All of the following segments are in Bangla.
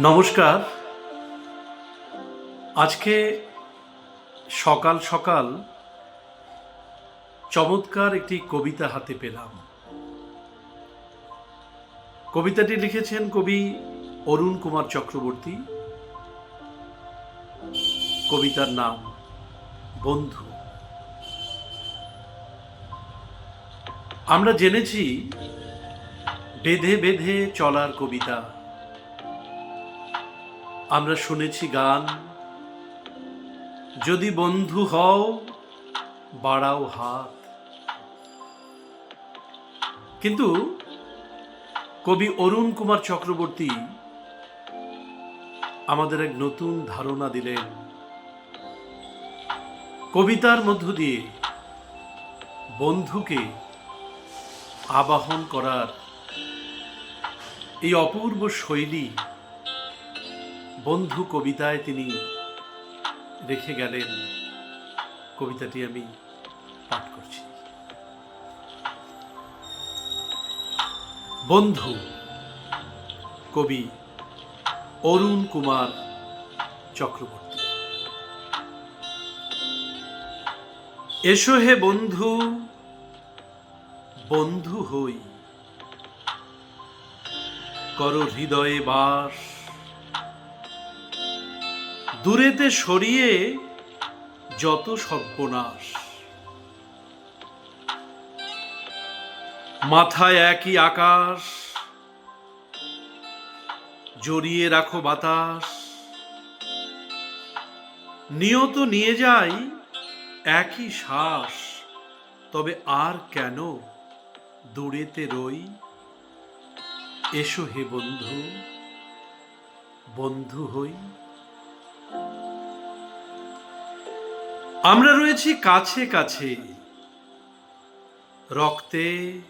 নমস্কার। আজকে সকাল সকাল চমৎকার একটি কবিতা হাতে পেলাম। কবিতাটি লিখেছেন কবি অরুণ কুমার চক্রবর্তী। কবিতার নাম বন্ধু। আমরা জেনেছি বেঁধে বেঁধে চলার কবিতা। আমরা শুনেছি গান। যদি বন্ধু হও, বাড়াও হাত। কিন্তু কবি অরুণ কুমার চক্রবর্তী আমাদের এক নতুন ধারণা দিলেন। কবিতার মধ্য দিয়ে বন্ধুকে আবাহন করার এই অপূর্ব শৈলী বন্ধু কবিতায় তিনি রেখে গেলেন। কবিতাটি আমি পাঠ করছি। বন্ধু, কবি অরুণ কুমার চক্রবর্তী। এসো হে বন্ধু বন্ধু হই। কর হৃদয়ে বাস। দূরেতে সরিয়ে যত সর্বনাশ। মাথায় একই আকাশ, জড়িয়ে রাখো বাতাস। নিয়ত নিয়ে যাই একই শ্বাস, তবে আর কেন দূরেতে রই? এসো হে বন্ধু বন্ধু হই। আমরা রয়েছি কাছে কাছে, রক্তে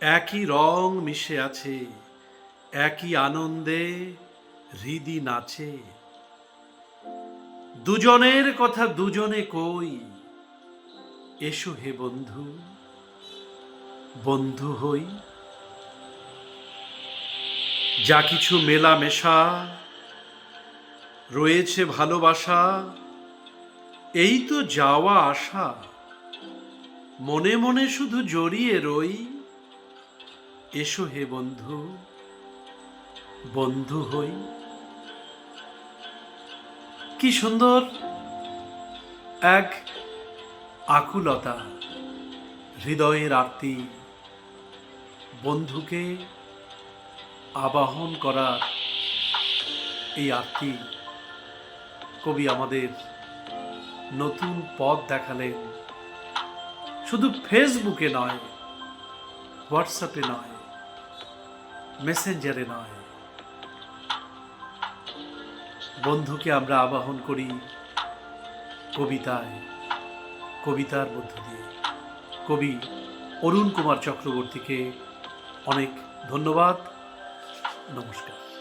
একই রং মিশে আছে, একই আনন্দে হৃদি নাচে। দুজনের কথা দুজনে কই, এসো হে বন্ধু বন্ধু হই। যা কিছু মেলামেশা রয়েছে ভালোবাসা, এই তো যাওয়া আসা মনে মনে শুধু জড়িয়ে রই, এসো হে বন্ধু বন্ধু হই। কি সুন্দর এক আকুলতা, হৃদয়ের আরতি বন্ধুকে আবাহন করার এই আরতি কবি আমাদের নতুন পথ দেখালেন শুধু ফেসবুকে নয়, হোয়াটসঅ্যাপে নয়, মেসেঞ্জারে নয়। বন্ধুকে আমরা আবাহন করি কবিতায়, কবিতার মধ্য দিয়ে। কবি অরুণ কুমার চক্রবর্তীকে অনেক ধন্যবাদ। নমস্কার